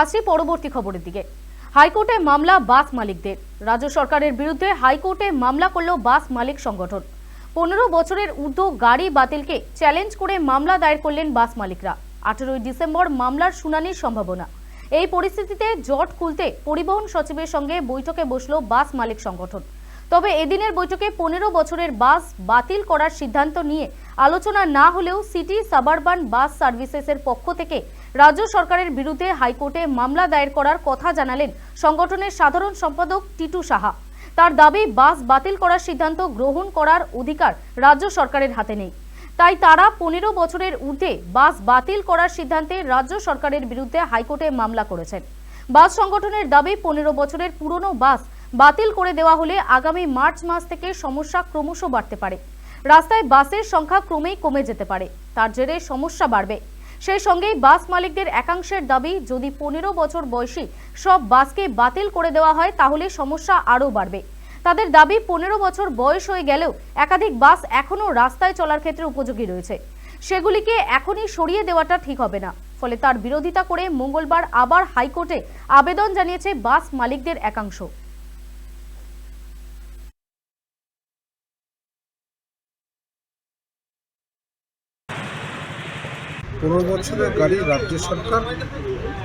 আসি পরবর্তী খবরের দিকে। হাইকোর্টে মামলা বাস মালিকদের। রাজ্য সরকারের বিরুদ্ধে হাইকোর্টে মামলা করল বাস মালিক সংগঠন। পনেরো বছরের ঊর্ধ্ব গাড়ি বাতিলকে চ্যালেঞ্জ করে মামলা দায়ের করলেন বাস মালিকরা। আঠেরোই ডিসেম্বর মামলার শুনানির সম্ভাবনা। এই পরিস্থিতিতে জট খুলতে পরিবহন সচিবের সঙ্গে বৈঠকে বসল বাস মালিক সংগঠন। তবে এদিনের বৈঠকে পনেরো বছরের বাস বাতিল করার সিদ্ধান্ত নিয়ে আলোচনা না হলেও সিটি সাবারবান বাস সার্ভিসেসের পক্ষ থেকে রাজ্য সরকারের বিরুদ্ধে হাইকোর্টে মামলা দায়ের করার কথা জানালেন সংগঠনের সাধারণ সম্পাদক টিটু সাহা। তার দাবি, বাস বাতিল করার সিদ্ধান্ত গ্রহণ করার অধিকার রাজ্য সরকারের হাতে নেই। তাই তারা পনেরো বছরের ঊর্ধ্বে বাস বাতিল করার সিদ্ধান্তে রাজ্য সরকারের বিরুদ্ধে হাইকোর্টে মামলা করেছেন। বাস সংগঠনের দাবি, পনেরো বছরের পুরনো বাস বাতিল করে দেওয়া হলে আগামী মার্চ মাস থেকে সমস্যা ক্রমশ বাড়তে পারে। রাস্তায় বাসের সংখ্যা ক্রমেই কমে যেতে পারে। তার জেরে সমস্যা বাড়বে। সেই সঙ্গেই বাস মালিকদের একাংশের দাবি, যদি পনেরো বছর বয়সী সব বাসকে বাতিল করে দেওয়া হয়, তাহলে সমস্যা আরও বাড়বে। তাদের দাবি, পনেরো বছর বয়স হয়ে গেলেও একাধিক বাস এখনও রাস্তায় চলার ক্ষেত্রে উপযোগী রয়েছে। সেগুলিকে এখনই সরিয়ে দেওয়াটা ঠিক হবে না। ফলে তার বিরোধিতা করে মঙ্গলবার আবার হাইকোর্টে আবেদন জানিয়েছে বাস মালিকদের একাংশ। পনেরো বছরের গাড়ি রাজ্য সরকার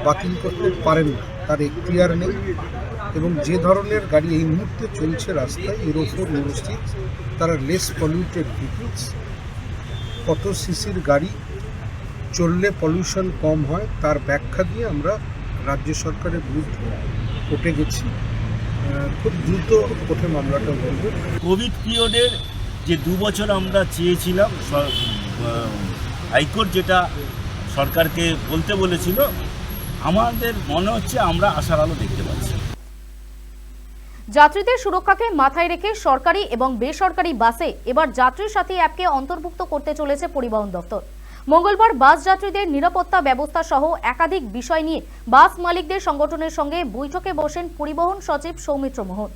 বাতিল করতে পারেন না তার এখতিয়ার নেই এবং যে ধরনের গাড়ি এই মুহূর্তে চলছে রাস্তায় ইউরো ফোর ইউরো সিক্স তারা লেস পলিউটেড ভেহিকলস কত সিসির গাড়ি চললে পলিউশন কম হয়, তার ব্যাখ্যা দিয়ে আমরা রাজ্য সরকারের বিরুদ্ধে কোর্টে গেছি। খুব দ্রুত কোর্টে মামলাটা বলব কোভিড পিরিয়ডের যে দু বছর আমরা চেয়েছিলাম হাইকোর্ট যেটা সরকারকে বলতে বলেছিল, আমাদের মনে হচ্ছে আমরা আশার আলো দেখতে পাচ্ছি। যাত্রীদের সুরক্ষাকে মাথায় রেখে সরকারি এবং বেসরকারি বাসে এবার যাত্রী সাথী অ্যাপকে অন্তর্ভুক্ত করতে চলেছে পরিবহন দপ্তর। মঙ্গলবার বাস যাত্রীদের নিরাপত্তা ব্যবস্থা সহ একাধিক বিষয় নিয়ে বাস মালিকদের সংগঠনের সঙ্গে বৈঠকে বসেন পরিবহন সচিব সৌমিত্র মোহন।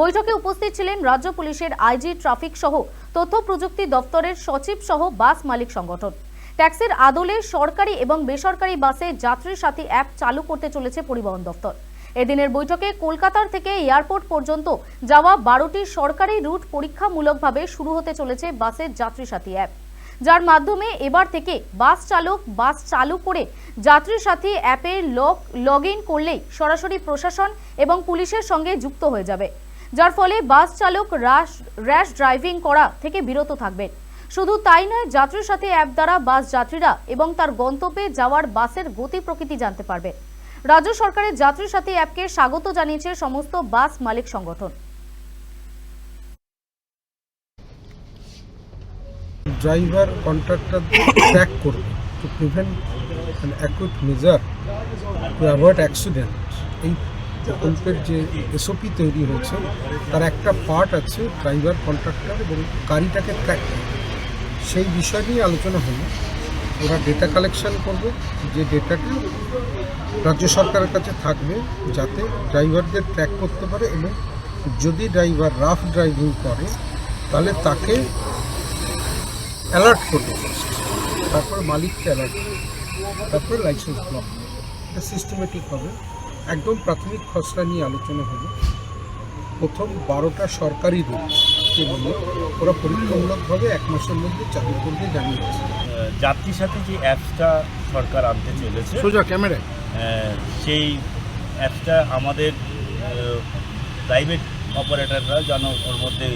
বৈঠকে উপস্থিত ছিলেন রাজ্য পুলিশের আইজি ট্রাফিক সহ তথ্য প্রযুক্তি দপ্তরের সচিব সহ বাস মালিক সংগঠন। ট্যাক্সির আদলে সরকারি এবং বেসরকারি বাসে যাত্রী সাথী অ্যাপ চালু করতে চলেছে পরিবহন দপ্তর। এদিনের বৈঠকে কলকাতার থেকে এয়ারপোর্ট পর্যন্ত যাওয়া বারোটি সরকারি রুট পরীক্ষামূলকভাবে শুরু হতে চলেছে বাসের যাত্রী সাথী অ্যাপ। যার মাধ্যমে এবার থেকে বাস চালক বাস চালু করে যাত্রী সাথী অ্যাপে লগ লগ ইন করলেই সরাসরি প্রশাসন এবং পুলিশের সঙ্গে যুক্ত হয়ে যাবে। যার ফলে বাস চালক রাশ, র্যাশ ড্রাইভিং করা থেকে বিরত থাকবেন। শুধু তাই নয়, যাত্রীর সাথে অ্যাপ দ্বারা বাস যাত্রীরা এবং তার গন্তব্যে যাওয়ার বাসের গতি প্রকৃতি জানতে পারবে। রাজ্য সরকারের যাত্রীর সাথী অ্যাপকে স্বাগত জানিয়েছে সমস্ত বাস মালিক সংগঠন। ড্রাইভার, কন্ট্রাক্টর ট্র্যাক করবে to prevent an acute measure to avoid accident এই প্রকল্পের যে এসওপি তৈরি হয়েছে, তার একটা পার্ট আছে ড্রাইভার, কন্ট্রাক্টর এবং গাড়িটাকে ট্র্যাক করা সেই বিষয় নিয়ে আলোচনা হলো। ওরা ডেটা কালেকশন করবে। যে ডেটাটা রাজ্য সরকারের কাছে থাকবে যাতে ড্রাইভারদের ট্র্যাক করতে পারে এবং যদি ড্রাইভার রাফ ড্রাইভিং করে, তাহলে তাকে অ্যালার্ট করবে। তারপর মালিককে অ্যালার্ট করবে। তারপরে লাইসেন্স ব্লক এটা সিস্টেমেটিক হবে। একদম প্রাথমিক খসড়া নিয়ে আলোচনা হবে প্রথম বারোটা সরকারি রুট বলে ওরা পরীক্ষামূলকভাবে এক মাসের মধ্যে চালু করবে জানিয়েছে যাত্রীর সাথে যে অ্যাপসটা সরকার আনতে চলেছে সোজা ক্যামেরায়। সেই অ্যাপসটা আমাদের প্রাইভেট অপারেটররা যেন ওর মধ্যে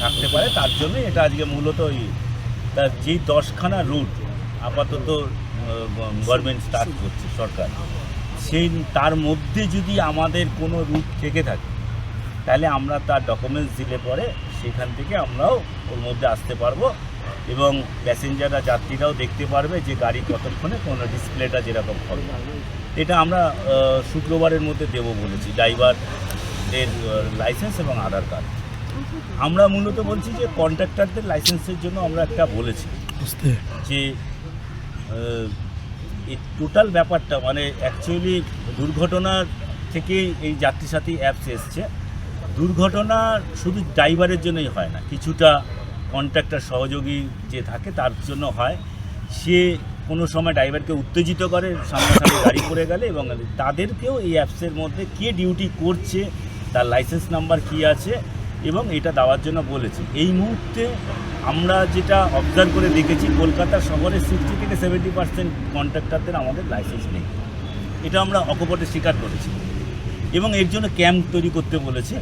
থাকতে পারে তার জন্য এটা আজকে মূলত ওই তার যেই দশখানা রুট আপাতত গভর্নমেন্ট স্টার্ট করছে সরকার সেই তার মধ্যে যদি আমাদের কোনো রুট থেকে থাকে তাহলে আমরা তার ডকুমেন্টস দিলে পরে সেখান থেকে আমরাও ওর মধ্যে আসতে পারব এবং প্যাসেঞ্জাররা যাত্রীরাও দেখতে পারবে যে গাড়ি কতক্ষণে কোনো ডিসপ্লেটা যেরকম হবে। এটা আমরা শুক্রবারের মধ্যে দেবো বলেছি ড্রাইভারদের লাইসেন্স এবং আধার কার্ড আমরা মূলত বলছি যে কন্ট্রাক্টরদের লাইসেন্সের জন্য আমরা একটা বলেছি যে এই টোটাল ব্যাপারটা মানে অ্যাকচুয়ালি দুর্ঘটনার থেকেই এই যাত্রী সাথী অ্যাপস এসছে। দুর্ঘটনা শুধু ড্রাইভারের জন্যই হয় না, কিছুটা কন্ট্রাক্টর সহযোগী যে থাকে তার জন্য হয়। সে কোনো সময় ড্রাইভারকে উত্তেজিত করে, সামনাসামনি গাড়ি করে গেলে এবং তাদেরকেও এই অ্যাপসের মধ্যে কে ডিউটি করছে, তার লাইসেন্স নাম্বার কি আছে এবং এটা দেওয়ার জন্য বলেছে। এই মুহূর্তে আমরা যেটা অবজার্ভ করে দেখেছি, কলকাতা শহরে সিক্সটি থেকে সেভেন্টি পার্সেন্ট কন্ট্রাক্টারদের আমাদের লাইসেন্স নেই। এটা আমরা অকপটে স্বীকার করেছি। এবং এর জন্য ক্যাম্প তৈরি করতে বলেছে।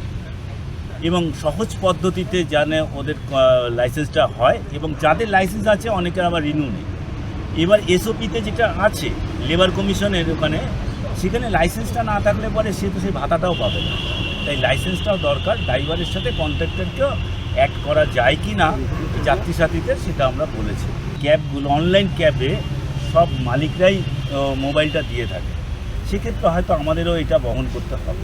এবং সহজ পদ্ধতিতে যেন ওদের লাইসেন্সটা হয় এবং যাদের লাইসেন্স আছে, অনেকের আবার রিনিউ নেই। এবার এসওপিতে যেটা আছে লেবার কমিশনের ওখানে, সেখানে লাইসেন্সটা না থাকলে পরে সে তো সেই ভাতাটাও পাবে না। তাই লাইসেন্সটাও দরকার ড্রাইভারের সাথে কন্ট্রাক্টরকেও অ্যাড করা যায় কি না যাত্রী সাথীদের সেটা আমরা বলেছি। ক্যাবগুলো অনলাইন ক্যাবে সব মালিকরাই মোবাইলটা দিয়ে থাকে। সেক্ষেত্রে হয়তো আমাদেরও এটা বহন করতে হবে।